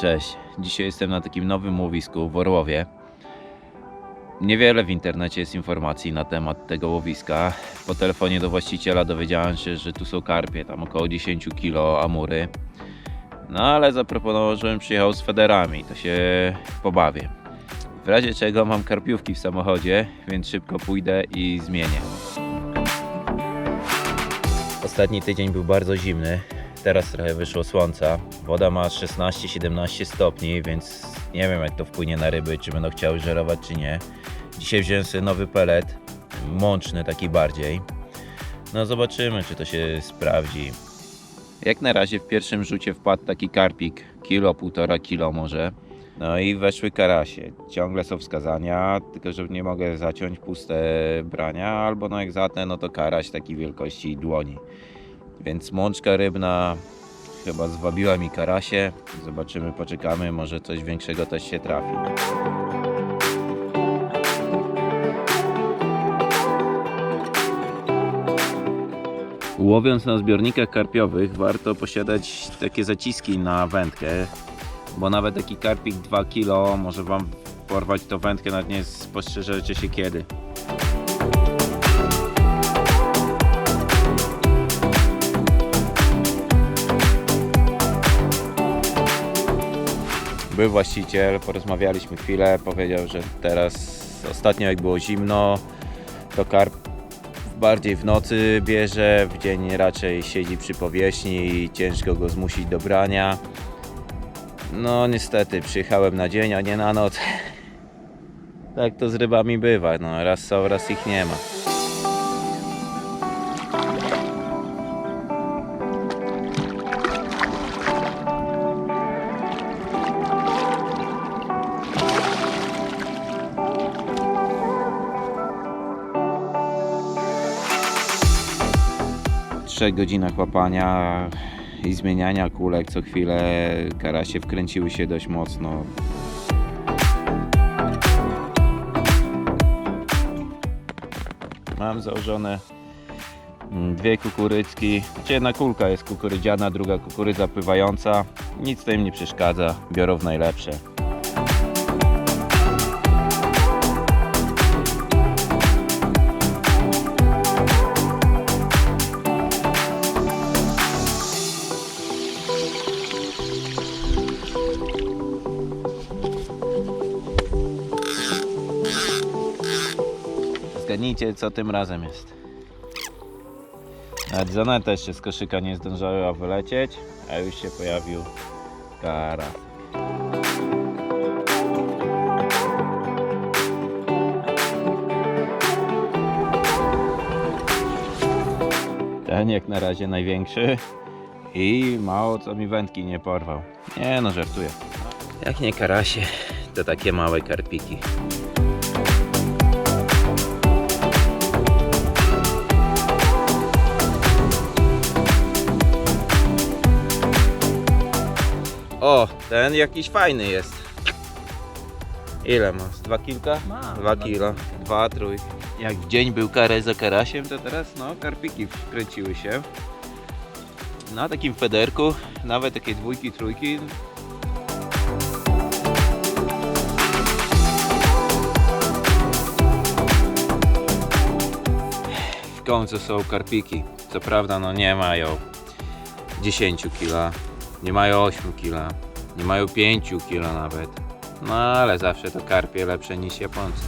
Cześć, dzisiaj jestem na takim nowym łowisku w Orłowie. Niewiele w internecie jest informacji na temat tego łowiska. Po telefonie do właściciela dowiedziałem się, że tu są karpie, tam około 10 kg amury. No ale zaproponował, żebym przyjechał z federami, to się pobawię. W razie czego mam karpiówki w samochodzie, więc szybko pójdę i zmienię. Ostatni tydzień był bardzo zimny. Teraz trochę wyszło słońca. Woda ma 16-17 stopni, więc nie wiem jak to wpłynie na ryby, czy będą chciały żerować, czy nie. Dzisiaj wziąłem sobie nowy pelet, mączny taki bardziej. No zobaczymy, czy to się sprawdzi. Jak na razie w pierwszym rzucie wpadł taki karpik, kilo, półtora kilo może. No i weszły karasie. Ciągle są wskazania, tylko że nie mogę zaciąć puste brania, albo no jak zatnę, no to karaś takiej wielkości dłoni. Więc mączka rybna chyba zwabiła mi karasie. Zobaczymy, poczekamy, może coś większego też się trafi. Łowiąc na zbiornikach karpiowych, warto posiadać takie zaciski na wędkę, bo nawet taki karpik 2 kg może Wam porwać tą wędkę, nawet nie spostrzeżecie się kiedy. Był właściciel, porozmawialiśmy chwilę, powiedział, że teraz ostatnio jak było zimno, to karp bardziej w nocy bierze, w dzień raczej siedzi przy powierzchni i ciężko go zmusić do brania. No niestety przyjechałem na dzień, a nie na noc. Tak to z rybami bywa, no raz są, raz ich nie ma. Trzech godzinach łapania i zmieniania kulek co chwilę karasie wkręciły się dość mocno. Mam założone mm, dwie kukurydzki. Jedna kulka jest kukurydziana, druga kukurydza pływająca. Nic to im nie przeszkadza, biorą w najlepsze. Zgadnijcie, co tym razem jest. Nawet zaneta jeszcze z koszyka nie zdążyła wylecieć, a już się pojawił kara. Ten jak na razie największy i mało co mi wędki nie porwał. Nie no, żartuję. Jak nie karasie, to takie małe karpiki. O, ten jakiś fajny jest. Ile ma? Z dwa kilka? Ma, Dwa dwa kilo. Dwa trój. Jak w dzień był karę za karasiem, to teraz no karpiki wkręciły się. Na takim federku, nawet takie dwójki, trójki. W końcu są karpiki. Co prawda no nie mają 10 kg, nie mają 8 kg, nie mają 5 kg nawet. No ale zawsze to karpie lepsze niż Japońcy.